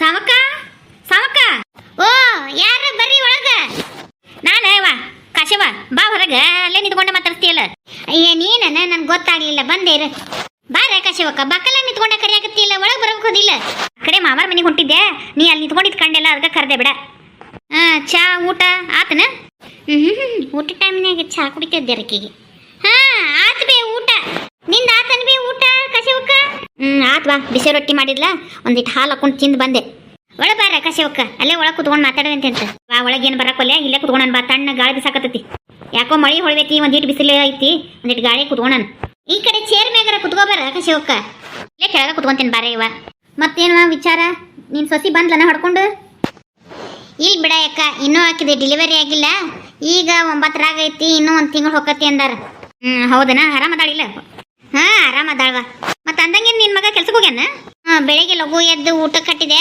ಸಾಮಕ್ಕ ಸಾಮಕ್ಕ ಓ, ಯಾರ ಬರ್ರಿ ಒಳಗ? ನಾನು ವಾ ಕಾಶವ, ಬಾ ಹೊರಗ, ಅಲ್ಲೇ ನಿಂತ್ಕೊಂಡೆ ಮಾತಾಡ್ತೀಯಲ್ಲ. ಅಯ್ಯ, ನೀನ ನನ್ಗೆ ಗೊತ್ತಾಗ್ಲಿಲ್ಲ, ಬಂದೇ ಇರು. ಬಾರ ಕಾಶವಕ್ಕ ಬಕ್ಕಲ ನಿಂತ್ಕೊಂಡ ಕರಿಯಾಕತ್ತಿಲ್ಲ ಒಳಗೆ ಬರಬೇಕೋದಿಲ್ಲ ಆ ಕಡೆ ಮಾಮಾರ ಮನೆಗೆ ಹೊಂಟಿದ್ದೆ ನೀ ಅಲ್ಲಿ ನಿಂತ್ಕೊಂಡಿದ್ ಕಂಡೆಲ್ಲ ಅರ್ಗ ಕರೆದೆ ಬಿಡ. ಹಾ ಚಾ, ಊಟ, ಆತನ? ಹ್ಮ್ ಊಟ ಟೈಮ್ನಾಗ ಚಾ ಕುಡಿತಿದ್ದೆ ರಕಿಗೆ ಹಾ ಆತ್ ಬೇ ಊಟ ನಿಂದ ಆತನ್ ಬೇ ಊಟ ಹ್ಮ್ ಆತ್ವಾ ಬಿಸಿ ರೊಟ್ಟಿ ಮಾಡಿದ್ಲ ಒಂದಿಟ್ಟು ಹಾಲು ಹಾಕೊಂಡು ತಿಂದು ಬಂದೆ. ಒಳ ಬಾರ ಕಶವಕ್ಕ ಅಲ್ಲೇ ಒಳಗೆ ಕುತ್ಕೊಂಡು ಮಾತಾಡುವಂತೆ ಅಂತ. ಬಾ ಒಳಗೇನು ಬರಕೊಲ್ಲ ಇಲ್ಲೇ ಕುತ್ಕೊಂಡನ್ ಬಾ ತಣ್ಣ ಗಾಳಿ ಬಿಸಾಕತ್ತೈತಿ. ಯಾಕೋ ಮಳಿ ಹೊಳ್ವೈತಿ ಒಂದಿಟ್ಟು ಬಿಸಿಲು ಐತಿ ಒಂದಿಟ್ಟು ಗಾಳಿ ಕುತ್ಕೊಂಡನ್ ಈ ಕಡೆ ಚೇರ್ ಮ್ಯಾಗರ ಕುತ್ಕೋಬಾರ ಕಶವಕ್ಕ ಇಲ್ಲೇ ಕೆಳಗೆ ಕುತ್ಕೊಂತೀನಿ ಬಾರ ಇವ. ಮತ್ತೇನು ವಿಚಾರ? ನೀನ್ ಸೊಸಿ ಬಂದ್ಲನ ಹೊಡ್ಕೊಂಡು? ಇಲ್ಲಿ ಬಿಡ ಯಾಕ, ಇನ್ನೂ ಹಾಕಿದೆ ಡೆಲಿವರಿ ಆಗಿಲ್ಲ. ಈಗ ಒಂಬತ್ತರಾಗ ಐತಿ, ಇನ್ನೂ ಒಂದು ತಿಂಗಳು ಹೊಕ್ಕತಿ ಅಂದಾರ. ಹ್ಮ್, ಹೌದನ? ಆರಾಮದಾಳಿಲ್ಲ ಹಾ ಆರಾಮದಾಳ್ವ ಮತ್ತೆ ಅಂದಂಗೆ ನಿನ್ ಮಗ ಕೆಲ್ಸಕ್ಕೆ ಹೋಗ್ಯಾನ? ಹಾ ಬೆಳಿಗ್ಗೆ ಲಘು ಎದ್ದು ಊಟ ಕಟ್ಟಿದೆ.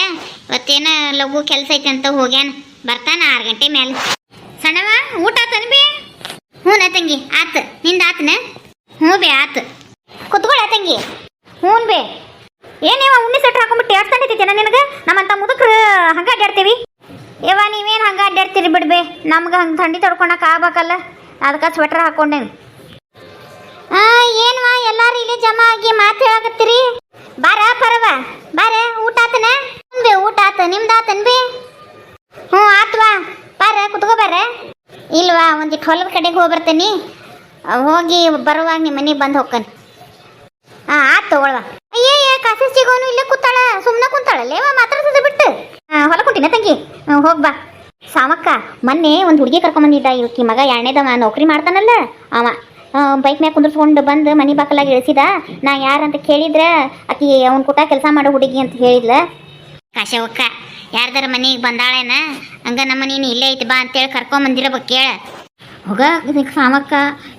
ಇವತ್ತೇನ ಲಘು ಕೆಲ್ಸ ಐತೆ ಅಂತ ಹೋಗ್ಯಾನ. ಬರ್ತಾನ ಆರು ಗಂಟೆ ಮೇಲೆ ಸಣ್ಣವ ಊಟ ಆತನ ಬಿ ಹ್ಞೂ ನಾ ತಂಗಿ ಆತ್. ನಿಂದ ಆತನ? ಹ್ಞೂ ಬೇ ಆತ್. ಕುತ್ಕೊಳ ತಂಗಿ. ಹ್ಞೂ ಬೇ. ಏನೇವ ಉಣ್ಣಿ ಸೆಟ್ ಹಾಕೊಂಡ್ಬಿಟ್ಟು ಏರ್ಸ್ಕೊಂಡಿದ್ದೇನ ನಿನಗೆ? ನಮ್ಮಂತ ಮುದುಕ್ರು ಹಂಗ ಅಡ್ಡಾಡ್ತೀವಿ ಯವ್ವ ನೀವೇನು ಹಂಗ ಅಡ್ಡಾಡ್ತೀರಿ ಬಿಡ್ಬೇ? ನಮ್ಗೆ ಹಂಗೆ ಥಂಡಿ ತೊಡ್ಕೊಳಕ್ಕೆ ಆಗ್ಬೇಕಲ್ಲ. ಅದಕ್ಕೆ ಸ್ವೆಟ್ರ್ ಹಾಕೊಂಡೇನಿ. ಎಲ್ಲಾರು ಇಲ್ಲಿ ಜಮಾ ಆಗಿ ಮಾತು ಪರವಾ ಬಾರ ಪರವ ಬಾರ ಊಟ ಆತನ ಬೇ ಊಟ ಆತ ನಿಮ್ದು ಆತನ್ ಬಿ? ಹ್ಞೂ ಆತ್ವಾ ಬಾರ ಕುತ್ಕೋ ಬಾರ. ಇಲ್ವಾ ಒಂದಿ ಹೊಲದ ಕಡೆಗೆ ಹೋಗಿ ಬರ್ತೀನಿ ಹೋಗಿ ಬರುವಾಗ ನಿಮ್ಮ ಮನೆಗೆ ಬಂದು ಹೋಗ್ಕನ್. ಆ ಆತ್ ಅಯ್ಯೇ ಯಾ ಕಾಸು ಸಿಗೋನು ಇಲ್ಲೇ ಕೂತಾಳ ಸುಮ್ಮನೆ ಲೇವಾ ಮಾತಾಡ್ಸೋದು ಬಿಟ್ಟು. ಹಾ ಹೊಲ ಕುಂಟಿನ ತಂಗಿ? ಹ್ಮ್, ಹೋಗ್ ಬಾ. ಸಾಮಕ್ಕ ಮೊನ್ನೆ ಒಂದು ಹುಡುಗಿ ಕರ್ಕೊಂಬಂದಿದ್ದ ಇವಕ್ಕಿ ಮಗ ಎರಡನೇದವ ನೌಕರಿ ಮಾಡ್ತಾನಲ್ಲ ಅವ. ಬೈಕ್ ಮ್ಯಾಗ ಕುಂದ್ರಸ್ಕೊಂಡು ಬಂದು ಮನೆ ಬಾಕಲಾಗಿ ಇಳಿಸಿದ ನಾ ಯಾರಂತ ಕೇಳಿದ್ರ ಆಕಿ ಅವ್ನ ಕೂಟ ಕೆಲಸ ಮಾಡೋ ಹುಡುಗಿ ಅಂತ ಹೇಳಿದ್ಲ. ಕಾಶವಕ್ಕ ಯಾರ್ದಾರ ಮನೆಗೆ ಬಂದಾಳೇನ? ಹಂಗ ನಮ್ಮ ನೀನು ಇಲ್ಲೇ ಐತಿ ಬಾ ಅಂತೇಳಿ ಕರ್ಕೊಂಬಂದಿರಬೇಕು ಕೇಳ. ಹೋಗ ಇದಕ್ಕೆ ಸಾಮಕ್ಕ.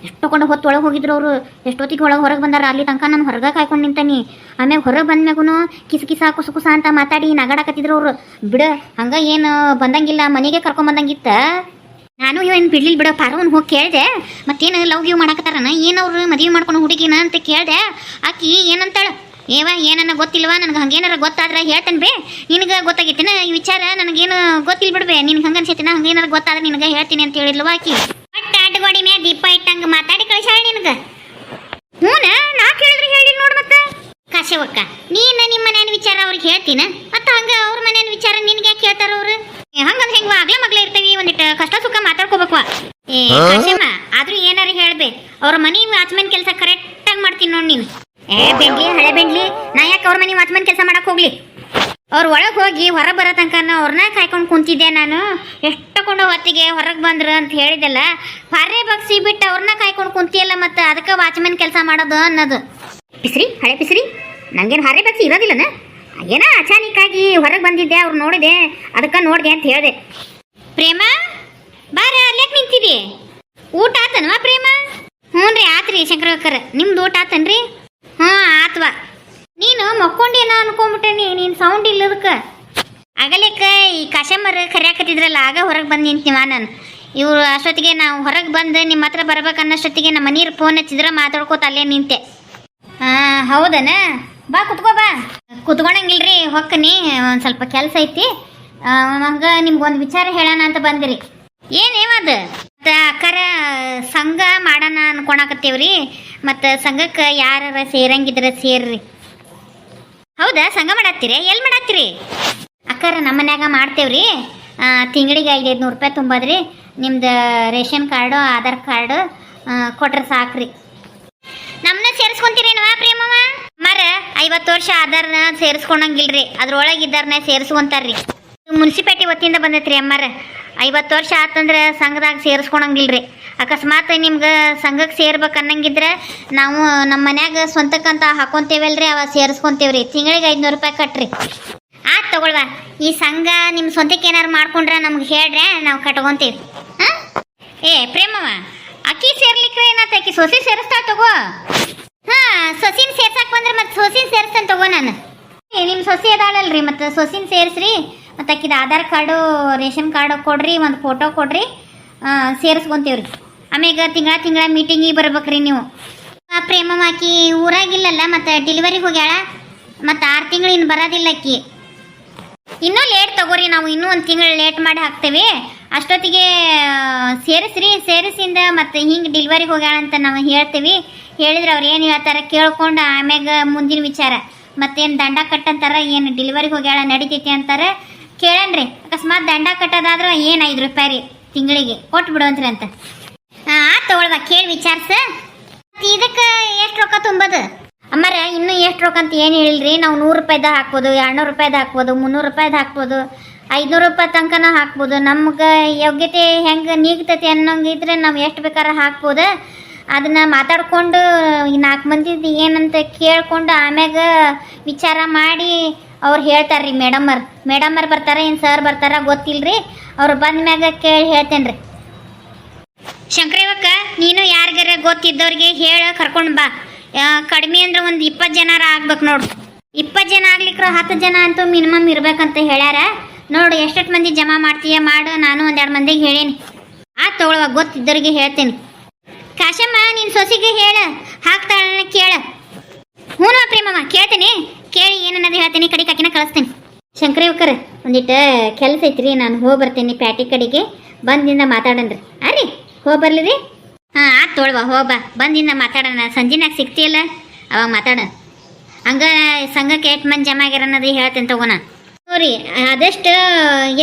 ಎಷ್ಟು ಕೊಂಡು ಹೊತ್ತು ಒಳಗೆ ಹೋಗಿದ್ರು ಅವರು. ಎಷ್ಟೊತ್ತಿಗೆ ಒಳಗೆ ಹೊರಗೆ ಬಂದಾರ? ಅಲ್ಲಿ ತನಕ ನಾನು ಹೊರಗೆ ಕಾಯ್ಕೊಂಡು ನಿಂತಾನಿ. ಆಮೇಲೆ ಹೊರಗೆ ಬಂದ್ಮ್ಯಾಗೂ ಕಿಸ ಕಿಸ ಕುಸು ಕುಸ ಅಂತ ಮಾತಾಡಿ ನಗಾಡಕತ್ತಿದ್ರು ಅವರು. ಬಿಡ ಹಂಗೆ ಏನು ಬಂದಂಗಿಲ್ಲ ಮನೆಗೆ ಕರ್ಕೊಂಬಂದಂಗಿತ್ತ ನಾನು ಏನು ಬಿಡ್ಲಿಲ್ಲ ಬಿಡ ಅವ್ನು ಹೋಗಿ ಕೇಳಿದೆ, ಮತ್ತೇನು ಲವ್ ಗಿವ್ ಮಾಡಕತ್ತಾರನ ಏನವ್ರು ಮದುವೆ ಮಾಡ್ಕೊಂಡು ಹುಡುಗಿನ ಅಂತ ಕೇಳಿದೆ, ಆಕಿ ಏನಂತಾಳೆ? ಏವ ಏನನ್ನ ಗೊತ್ತಿಲ್ವಾ? ನನಗೆ ಹಂಗೇನಾರ ಗೊತ್ತಾದ್ರೆ ಹೇಳ್ತೇನೆ ಬೇ, ನಿನಗೆ ಗೊತ್ತಾಗಿತ್ತಿನ ಈ ವಿಚಾರ, ನನಗೇನು ಗೊತ್ತಿಲ್ಲ ಬಿಡ್ಬೇ ನಿನ್ಗೆ ಹಂಗೆ ಅನ್ಸೈತಿನ ಹಂಗೇನಾರ ಗೊತ್ತಾದ್ರೆ ನಿನಗೆ ಹೇಳ್ತೀನಿ ಅಂತ ಹೇಳಿಲ್ವಾ ಆಕಿ. ಬಟ್ ಆಟಗೋಡಿ ಮೇ, ದೀಪ ಇಟ್ಟಂಗೆ ಮಾತಾಡಿ ಕಳಿಸಾಳೆ ನಿನಗೆ. ಹ್ಞೂನ ನಾ ಕೇಳಿದ್ರೆ ಹೇಳಿ ನೋಡು ಮತ್ತೆ. ಕಾಶವಕ್ಕ ನೀನು ನಿಮ್ಮ ಮನೇನ ವಿಚಾರ ಅವ್ರಿಗೆ ಹೇಳ್ತೀನ? ಮತ್ತೆ ಹಂಗೆ ಅವ್ರ ಮನೆಯ ವಿಚಾರ ನಿನಗೆ ಯಾಕೆ ಹೇಳ್ತಾರ ಅವ್ರು? ಏ, ಹಂಗಂದ್ ಹೆಂಗ್ ಆಗ್ಲೇ ಮಗ್ಲೇ ಇರ್ತೀವಿ ಒಂದಿಟ್ಟು ಕಷ್ಟ ಸುಖ ಮಾತಾಡ್ಕೋಬೇಕು ಏ ಕಾಶಮ್ಮ ಆದ್ರೂ ಏನಾರ ಹೇಳ್ಬೆ. ಅವ್ರ ಮನಿ ವಾಚ್ಮನ್ ಕೆಲಸ ಕರೆಕ್ಟ್ ಆಗಿ ಮಾಡ್ತೀನಿ ನೋಡಿ ನೀನು. ಏ ಬೆಂಡ್ಲಿ ಹಳೆ ಬೆಂಡ್ಲಿ ನಾ ಯಾಕೆ ಅವ್ರ ಮನಿ ವಾಚ್ಮನ್ ಕೆಲಸ ಮಾಡಕ್ ಹೋಗ್ಲಿ? ಅವ್ರ ಒಳಗ್ ಹೋಗಿ ಹೊರ ಬರೋ ತನಕ ಅವ್ರನ್ನ ಕಾಯ್ಕೊಂಡು ಕುಂತಿದ್ದೆ ನಾನು. ಎಷ್ಟು ಕೊಂಡು ಹೊತ್ತಿಗೆ ಹೊರಗೆ ಬಂದ್ರು ಅಂತ ಹೇಳಿದೆಲ್ಲ ಪಾರೆ ಬಗ್ಸಿ ಬಿಟ್ಟು ಅವ್ರನ್ನ ಕಾಯ್ಕೊಂಡು ಕುಂತಿಯಲ್ಲ ಮತ್ತೆ ಅದಕ್ಕೆ ವಾಚ್ಮನ್ ಕೆಲಸ ಮಾಡೋದು ಅನ್ನೋದು. ಪಿಸ್ರಿ ಹಳೆ ಪಿಸ್ರಿ ನಂಗೇನು ಹಾರೆ ಬಗ್ಸಿ ಇರೋದಿಲ್ಲನ? ಏನೋ ಆಗಿ ಹೊರಗೆ ಬಂದಿದ್ದೆ ಅವ್ರು ನೋಡಿದೆ ಅದಕ್ಕೆ ನೋಡಿದೆ ಅಂತ ಹೇಳಿದೆ. ಪ್ರೇಮ ಬಾರ ಅಲ್ಲೇಕ್ ನಿಂತಿದಿ? ಊಟ ಆತನವಾ ಪ್ರೇಮ? ಹ್ಞೂ ರೀ ಆತ್ರಿ ಶಂಕರಕ್ಕರ ನಿಮ್ದು ಊಟ ಆತನ್ರಿ ಹ್ಞೂ ಆತ್ವ. ನೀನು ಮಕ್ಕೊಂಡೇನೋ ಅನ್ಕೊಂಬಿಟ್ಟೇನಿ ನೀನು ಸೌಂಡ್ ಇಲ್ಲದಕ್ಕೆ. ಆಗಲೇಕ ಈ ಕಸ್ಟಮರ್ ಕರ್ಯಾಕತ್ತಿದ್ರಲ್ಲ ಆಗ ಹೊರಗೆ ಬಂದು ನಿಂತೀವ ನಾನು. ಇವ್ರು ಅಷ್ಟೊತ್ತಿಗೆ ನಾವು ಹೊರಗೆ ಬಂದು ನಿಮ್ಮ ಹತ್ರ ಬರ್ಬೇಕು ಅನ್ನೋಷ್ಟೊತ್ತಿಗೆ ನಮ್ಮ ಮನೀರು ಫೋನ್ ಹಚ್ಚಿದ್ರೆ ಮಾತಾಡ್ಕೋತ ಅಲ್ಲೇ ನಿಂತೆ. ಹಾಂ ಹೌದನ? ಬಾ ಕುತ್ಕೋ ಬಾ. ಕುತ್ಕೊಳಂಗಿಲ್ರಿ ಹೊಕ್ಕನಿ, ಒಂದು ಸ್ವಲ್ಪ ಕೆಲಸ ಐತಿ. ಹಂಗೆ ನಿಮ್ಗೊಂದು ವಿಚಾರ ಹೇಳೋಣ ಅಂತ ಬಂದಿರಿ. ಏನೇವದು ಮತ್ತು ಅಕ್ಕಾರ ಸಂಘ ಮಾಡೋಣ ಅನ್ಕೊಳಕತ್ತೇವ್ರಿ ಮತ್ತು ಸಂಘಕ್ಕೆ ಯಾರ ಸೇರಂಗಿದ್ರೆ ಸೇರ್ರಿ. ಹೌದಾ? ಸಂಘ ಮಾಡತ್ತೀರಿ? ಎಲ್ಲಿ ಮಾಡತ್ತೀರಿ? ಅಕ್ಕಾರ ನಮ್ಮ ಮನ್ಯಾಗ ಮಾಡ್ತೇವ್ರಿ ತಿಂಗಳಿಗೆ ಐದು ನೂರು ರೂಪಾಯಿ ತುಂಬದ್ರಿ ನಿಮ್ದು ರೇಷನ್ ಕಾರ್ಡು, ಆಧಾರ್ ಕಾರ್ಡು ಕೊಟ್ರೆ ಸಾಕ್ರಿ. ನಮ್ಮನ್ನ ಸೇರಿಸ್ಕೊಂತೀರೇನವಾ ಪ್ರೇಮವ ಮರ ಐವತ್ತು ವರ್ಷ ಆಧಾರನ ಸೇರಿಸ್ಕೊಂಡಂಗಿಲ್ರಿ. ಅದ್ರೊಳಗೆ ಇದ್ದಾರನ್ನ ಸೇರಿಸ್ಕೊಂತಾರ್ರಿ. ಮುನ್ಸಿಪಾಲ್ಟಿ ವತಿಯಿಂದ ಬಂದೈತ್ರಿ ಅಮ್ಮರ. ಐವತ್ತು ವರ್ಷ ಆತಂದ್ರೆ ಸಂಘದಾಗ ಸೇರಿಸ್ಕೊಳಂಗಿಲ್ರಿ ಅಕಸ್ಮಾತ್ ನಿಮ್ಗೆ ಸಂಘಕ್ಕೆ ಸೇರ್ಬೇಕು ಅನ್ನಂಗಿದ್ರೆ ನಾವು ನಮ್ಮ ಮನ್ಯಾಗ ಸ್ವಂತಕ್ಕಂತ ಹಾಕೊಂತೇವಲ್ರಿ ಅವ ಸೇರಿಸ್ಕೊಂತೇವ್ರಿ. ತಿಂಗಳಿಗೆ ಐದುನೂರು ರೂಪಾಯಿ ಕಟ್ರಿ. ಆತ್ ತಗೊಳ್ವಾ. ಈ ಸಂಘ ನಿಮ್ಮ ಸ್ವಂತಕ್ಕೆ ಏನಾರು ಮಾಡ್ಕೊಂಡ್ರೆ ನಮ್ಗೆ ಹೇಳ್ರೆ, ನಾವು ಕಟ್ಕೊಂತೀವಿ. ಹಾಂ? ಏ ಪ್ರೇಮವ ಅಕ್ಕಿ ಸೇರ್ಲಿಕ್ಕೆ ಏನಾತ ಅಕ್ಕಿ? ಸೊಸಿ ಸೇರಿಸ್ತಾ ತಗೋ ಹಾ ಸೊಸಿನ ಸೇರ್ಸಕ್ ಬಂದ್ರೆ ಮತ್ತೆ ಸೊಸಿನ ಸೇರಿಸ್ತೇನೆ ತಗೋ ನಾನು. ನಿಮ್ಮ ಸೊಸಿ ಅದಾಳಲ್ರಿ, ಮತ್ತು ಸೊಸಿನ ಸೇರಿಸ್ರಿ, ಮತ್ತು ಅಕ್ಕಿದ ಆಧಾರ್ ಕಾರ್ಡು, ರೇಷನ್ ಕಾರ್ಡು ಕೊಡ್ರಿ, ಒಂದು ಫೋಟೋ ಕೊಡ್ರಿ ಸೇರಿಸ್ಕೊಂತೀವಿ ಸೇರಿಸ್ಕೊಂತೀವ್ರಿ. ಆಮ್ಯಾಗ ತಿಂಗಳ ತಿಂಗಳ ಮೀಟಿಂಗಿಗೆ ಬರ್ಬೇಕ್ರಿ ನೀವು. ಪ್ರೇಮ ಆಕಿ ಊರಾಗಿಲ್ಲಲ್ಲ, ಮತ್ತು ಡೆಲಿವರಿಗೆ ಹೋಗ್ಯಾಳ, ಮತ್ತು ಆರು ತಿಂಗಳು ಇನ್ನು ಬರೋದಿಲ್ಲ ಅಕ್ಕಿ ಇನ್ನೂ ಲೇಟ್ ತಗೋರಿ ನಾವು, ಇನ್ನೂ ಒಂದು ತಿಂಗಳು ಲೇಟ್ ಮಾಡಿ ಹಾಕ್ತೇವೆ. ಅಷ್ಟೊತ್ತಿಗೆ ಸೇರಿಸ್ರಿ, ಸೇರಿಸಿಂದ ಮತ್ತು ಹಿಂಗೆ ಡೆಲಿವರಿಗೆ ಹೋಗ್ಯಾಳ ಅಂತ ನಾವು ಹೇಳ್ತೀವಿ. ಹೇಳಿದ್ರೆ ಅವ್ರು ಏನು ಹೇಳ್ತಾರೆ ಕೇಳ್ಕೊಂಡು ಆಮ್ಯಾಗ ಮುಂದಿನ ವಿಚಾರ. ಮತ್ತೇನು ದಂಡ ಕಟ್ಟಂತಾರ, ಏನು ಡಿಲಿವರಿಗೆ ಹೋಗ್ಯಾಳ, ನಡಿತೈತಿ ಅಂತಾರೆ ಕೇಳನ್ರಿ. ಅಕಸ್ಮಾತ್ ದಂಡ ಕಟ್ಟೋದಾದ್ರೆ ಏನು ಐದು ರೂಪಾಯಿ ರೀ ತಿಂಗಳಿಗೆ? ಕೊಟ್ಟು ಬಿಡುವಂತ್ರಿ ಅಂತ. ಆ ತಗೊಳ್ವ ಕೇಳಿ ವಿಚಾರಿಸ. ಇದಕ್ಕೆ ಎಷ್ಟು ರೊಕ್ಕ ತುಂಬೋದು? ಅಮ್ಮರ, ಇನ್ನೂ ಎಷ್ಟು ರೊಕ್ಕ ಅಂತ ಏನು ಹೇಳಿಲ್ರಿ? ನಾವು ನೂರು ರೂಪಾಯ್ದು ಹಾಕ್ಬೋದು, ಎರಡ್ನೂರು ರೂಪಾಯ್ದು ಹಾಕ್ಬೋದು, ಮುನ್ನೂರು ರೂಪಾಯ್ದು ಹಾಕ್ಬೋದು, ಐದುನೂರು ರೂಪಾಯಿ ತನಕನೂ ಹಾಕ್ಬೋದು. ನಮ್ಗೆ ಯೋಗ್ಯತೆ ಹೆಂಗೆ ನೀಗ್ತತಿ ಅನ್ನೋಂಗಿದ್ರೆ ನಾವು ಎಷ್ಟು ಬೇಕಾದ್ರೆ ಹಾಕ್ಬೋದು. ಅದನ್ನ ಮಾತಾಡ್ಕೊಂಡು ಈ ನಾಲ್ಕು ಮಂದಿದು ಏನಂತ ಕೇಳ್ಕೊಂಡು ಆಮ್ಯಾಗ ವಿಚಾರ ಮಾಡಿ ಅವ್ರು ಹೇಳ್ತಾರೆ ರೀ ಮೇಡಮರ್ ಮೇಡಮರ್ ಬರ್ತಾರೆ, ಏನು ಸರ್ ಬರ್ತಾರ ಗೊತ್ತಿಲ್ರಿ? ಅವ್ರು ಬಂದ ಮ್ಯಾಗ ಕೇಳಿ ಹೇಳ್ತೇನೆ ರೀ ಶಂಕರೇವಕ್ಕ ನೀನು ಯಾರಿಗಾರ ಗೊತ್ತಿದ್ದವ್ರಿಗೆ ಹೇಳ, ಕರ್ಕೊಂಡು ಬಾ. ಕಡಿಮೆ ಅಂದ್ರೆ ಒಂದು ಇಪ್ಪತ್ತು ಜನರ ಆಗ್ಬೇಕು ನೋಡು. ಇಪ್ಪತ್ತು ಜನ ಆಗ್ಲಿಕ್ರ ಹತ್ತು ಜನ ಅಂತೂ ಮಿನಿಮಮ್ ಇರ್ಬೇಕಂತ ಹೇಳ್ಯಾರ. ನೋಡು ಎಷ್ಟೆಷ್ಟು ಮಂದಿ ಜಮಾ ಮಾಡ್ತೀಯ ಮಾಡು, ನಾನು ಒಂದೆರಡು ಮಂದಿಗೆ ಹೇಳೀನಿ. ಆ ತಗೊಳ್ಳುವ ಗೊತ್ತಿದ್ದವ್ರಿಗೆ ಹೇಳ್ತೀನಿ. ಕಾಶಮ್ಮ ನಿನ್ನ ಸೊಸಿಗೆ ಹೇಳ ಹಾಕ್ತಾಳ ಕೇಳ. ಹ್ಞೂ ಪ್ರೇಮಮ್ಮ, ಕೇಳ್ತೀನಿ. ಕೇಳಿ ಏನನ್ನೋದು ಹೇಳ್ತೀನಿ ಕಾಕಿನ ಕಳಿಸ್ತೀನಿ. ಯುವಕರ ಒಂದಿಟ್ಟು ಕೆಲಸ ಐತ್ರಿ, ನಾನು ಹೋಗಿ ಬರ್ತೀನಿ ಪ್ಯಾಟಿ ಕಡೆಗೆ. ಬಂದಿಂದ ಮಾತಾಡನ್ರಿ. ಅರಿ ಹೋಗಿ ಬರ್ಲಿ ರೀ. ಹಾಂ, ಆತ್ ತೊಳ್ವ ಹೋಗ್ಬಾ ಬಂದಿಂದ ಮಾತಾಡೋಣ. ಸಂಜೆನಾಗ ಸಿಗ್ತಿಯಲ್ಲ? ಅವಾಗ ಮಾತಾಡ. ಹಂಗ ಸಂಘಕ್ಕೆ ಎಷ್ಟು ಮಂದಿ ಜಮಾ ಆಗ್ಯಾರ ಅನ್ನೋದು ಹೇಳ್ತೇನೆ ತಗೋಣ ನೋಡ್ರಿ, ಆದಷ್ಟು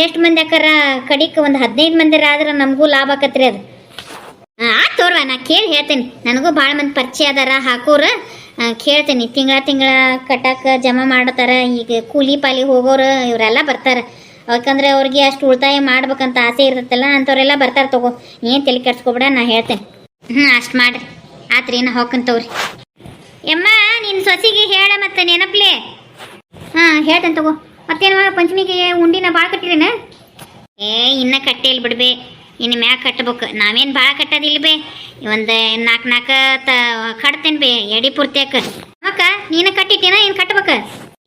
ಎಷ್ಟು ಮಂದಿ ಅಕ್ಕಾರ ಕಡಿಕ್ ಒಂದು ಹದಿನೈದು ಮಂದಿ ಆದ್ರೆ ನಮಗೂ ಲಾಭ ಆಕತ್ರಿ ಅದು. ಆ ತೋರ್ವ ನಾ ಕೇಳಿ ಹೇಳ್ತೇನೆ. ನನಗೂ ಭಾಳ ಮಂದಿ ಪರಿಚಯ ಅದಾರ, ಹಾಕೋರು ಕೇಳ್ತೇನೆ. ತಿಂಗಳ ತಿಂಗಳ ಕಟ್ಟಾಕ ಜಮಾ ಮಾಡತಾರ. ಈಗ ಕೂಲಿ ಪಾಲಿ ಹೋಗೋರು ಇವರೆಲ್ಲ ಬರ್ತಾರೆ. ಯಾಕಂದ್ರೆ ಅವ್ರಿಗೆ ಅಷ್ಟು ಉಳಿತಾಯ ಮಾಡ್ಬೇಕಂತ ಆಸೆ ಇರ್ತೈತಲ್ಲ, ಅಂಥವ್ರೆಲ್ಲ ಬರ್ತಾರೆ ತಗೋ. ಏನು ತಲೆ ಕೆಡ್ಸ್ಕೊಬೇಡ, ನಾ ಹೇಳ್ತೇನೆ. ಹ್ಞೂ ಅಷ್ಟು ಮಾಡ್ರಿ. ಆತ್ರಿ, ನಾ ಹೋಗ್ಕಂತವ್ರಿ. ಯಮ್ಮ ನಿನ್ನ ಸೊಸಿಗೆ ಹೇಳ ಮತ್ತೆ ನೆನಪ್ಲೆ. ಹಾಂ, ಹೇಳ್ತೇನೆ ತಗೋ. ಮತ್ತೇನು ಪಂಚಮಿಗೆ ಉಂಡಿನ ಭಾಳ ಕಟ್ಟಿರೇನ? ಏ, ಇನ್ನ ಕಟ್ಟೇಲಿ ಬಿಡ್ಬೆ. ಇನ್ನು ಮ್ಯಾಗ ಕಟ್ಬೇಕು. ನಾವೇನು ಭಾಳ ಕಟ್ಟೋದಿಲ್ಲ ಬೇ. ಒಂದು ನಾಲ್ಕು ನಾಲ್ಕು ತ ಕಟ್ತೇನೆ ಬೇ, ಎಡಿ ಪೂರ್ತಿಯಕ್ಕ ಅಕ್ಕ ನೀನು ಕಟ್ಟಿಟ್ಟೇನ, ಏನು ಕಟ್ಬೇಕು?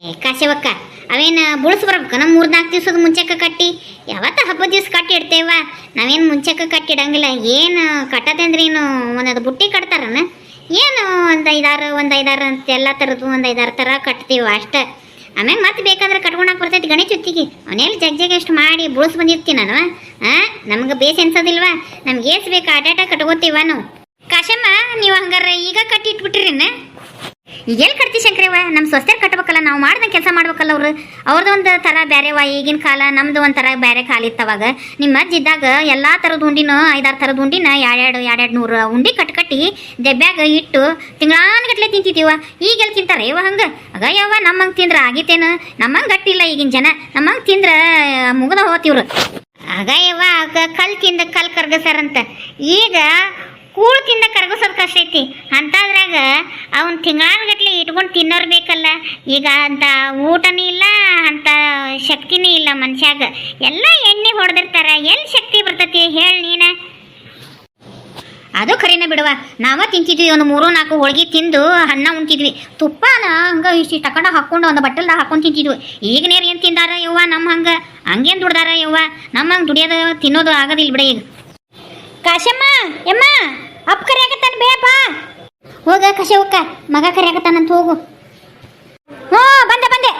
ಏ ಕಾಶವಕ್ಕ ಅವೇನು ಬುಳಸ್ ಬರ್ಬೇಕು? ನಮ್ಮ ಮೂರು ನಾಲ್ಕು ದಿವ್ಸದ ಮುಂಚೆಕ ಕಟ್ಟಿ. ಯಾವತ್ತ ಹಬ್ಬದ ದಿವ್ಸ ಕಟ್ಟಿ ಇಡ್ತೇವ ನಾವೇನು ಮುಂಚೆಕ ಕಟ್ಟಿಡಂಗಿಲ್ಲ ಏನು ಕಟ್ಟದಂದ್ರೆ ಏನು ಒಂದದು ಬುಟ್ಟಿ ಕಟ್ತಾರನ? ಏನು ಒಂದು ಐದಾರು ಒಂದು ಐದಾರು ಅಂತ ಎಲ್ಲ ಥರದ್ದು ಒಂದು ಐದಾರು ಥರ ಕಟ್ತೀವಿ ಅಷ್ಟೇ. ಆಮ್ಯಾಗ ಮತ್ತೆ ಬೇಕಾದ್ರೆ ಕಟ್ಕೊಳಕ್ ಬರ್ತೈತಿ ಗಣೇಶ ಹೊತ್ತಿಗೆ ಅವನೇಲಿ ಜಗ್ ಜಗ್ ಎಷ್ಟು ಮಾಡಿ ಬುಳ್ಸ್ ಬಂದಿರ್ತೀನಿ ನಾನು ಆ? ನಮ್ಗೆ ಬೇಸ್ ಎನ್ಸೋದಿಲ್ವಾ? ನಮ್ಗೆ ಏಸ್ ಬೇಕು ಆಟಾಟ ಕಟ್ಕೋತೀವ ನಾವು. ಕಾಶಮ್ಮ, ನೀವು ಹಂಗಾರ ಈಗ ಕಟ್ಟಿ ಎಲ್ಲಿ ಕಟ್ತಿ ಶಂಕರೇವ ನಮ್ಮ ಸ್ವಸ್ಥೆ ಕಟ್ಟಬೇಕಲ್ಲ ನಾವು ಮಾಡ್ದಂಗೆ ಕೆಲಸ ಮಾಡ್ಬೇಕಲ್ಲ ಅವ್ರು. ಅವ್ರದ್ದು ಒಂದು ಥರ ಬೇರೆವ ಈಗಿನ ಕಾಲ ನಮ್ಮದು ಒಂಥರ ಥರ ಬೇರೆ ಕಾಲ ಇತ್ತವಾಗ. ನಿಮ್ಮ ಅಜ್ಜಿ ಇದ್ದಾಗ ಎಲ್ಲ ಥರದ ಉಂಡಿನ, ಐದಾರು ಥರದ ಉಂಡಿನ ಎರಡೆರಡು ಎರಡೆರಡು ನೂರು ಉಂಡಿ ಕಟ್ ಕಟ್ಟಿ ದೆಬ್ಬ್ಯಾಗ ಇಟ್ಟು ತಿಂಗಳಾನ್ಗಟ್ಲೆ ತಿಂತಿದ್ದೀವ ಈಗೆಲ್ಲ ತಿಂತಾರೆ ಇವ ಹಂಗೆ? ಆಗ ಯಾವ ನಮ್ಮಂಗೆ ತಿಂದ್ರೆ ಆಗಿತ್ತೇನು ನಮ್ಮಂಗೆ ಗಟ್ಟಿಲ್ಲ ಈಗಿನ ಜನ. ನಮ್ಮಂಗೆ ತಿಂದ್ರೆ ಮುಗಿದ ಹೋತಿವ್ರು ಆಗ ಆಗ ಕಲ್ ತಿಂದ ಕಲ್ ಕರ್ಗಸರಂತ ಈಗ ಕೂಳ್ ತಿಂದ ಕರಗಿಸೋದು ಕಷ್ಟ ಐತಿ. ಅಂತಾದ್ರಾಗ ಅವನ್ ತಿಂಗಳಾನ್ಗಟ್ಲೆ ಇಟ್ಕೊಂಡು ತಿನ್ನೋರು ಬೇಕಲ್ಲ. ಈಗ ಅಂತ ಊಟನೂ ಇಲ್ಲ ಅಂತ ಶಕ್ತಿನೂ ಇಲ್ಲ ಮನುಷ್ಯಾಗ. ಎಲ್ಲ ಎಣ್ಣೆ ಹೊಡೆದಿರ್ತಾರ ಎಲ್ಲಿ ಶಕ್ತಿ ಬರ್ತೈತಿ ಹೇಳಿ ನೀನ. ಅದು ಖರೀನ ಬಿಡುವ ನಾವ ತಿಂತಿದ್ವಿ ಒಂದು ಮೂರು ನಾಲ್ಕು ಹೋಳ್ಗಿ ತಿಂದು ಅನ್ನ ಉಣ್ತಿದ್ವಿ. ತುಪ್ಪನ ಹಂಗ ಇಷ್ಟು ತಕೊಂಡ ಹಾಕೊಂಡು ಒಂದು ಬಟ್ಟಲ್ದಾಗ ಹಾಕೊಂಡು ತಿಂತಿದ್ವಿ. ಈಗ ನೇರ್ ಏನು ತಿಂದಾರ ಯವ್ವ ನಮ್ಮ ಹಂಗ? ಹಂಗೇನು ದುಡ್ದಾರ ಯವ್ವ? ನಮ್ಮ ಹಂಗೆ ದುಡಿಯೋದು ತಿನ್ನೋದು ಆಗೋದಿಲ್ಲ ಬಿಡ ಈಗ. ಕಾಶಮ್ಮ ಯಮ್ಮ. ಅಪ್ಪ ಕರಿಯಾಕತ್ತಾನ ಬೇಪ ಹೋಗ ಕಶವಕ್ಕ ಮಗ ಕರಿಯಾಕತ್ತಾನಂತ ಹೋಗು. ಹ್ಞೂ ಬಂದೆ ಬಂದೆ.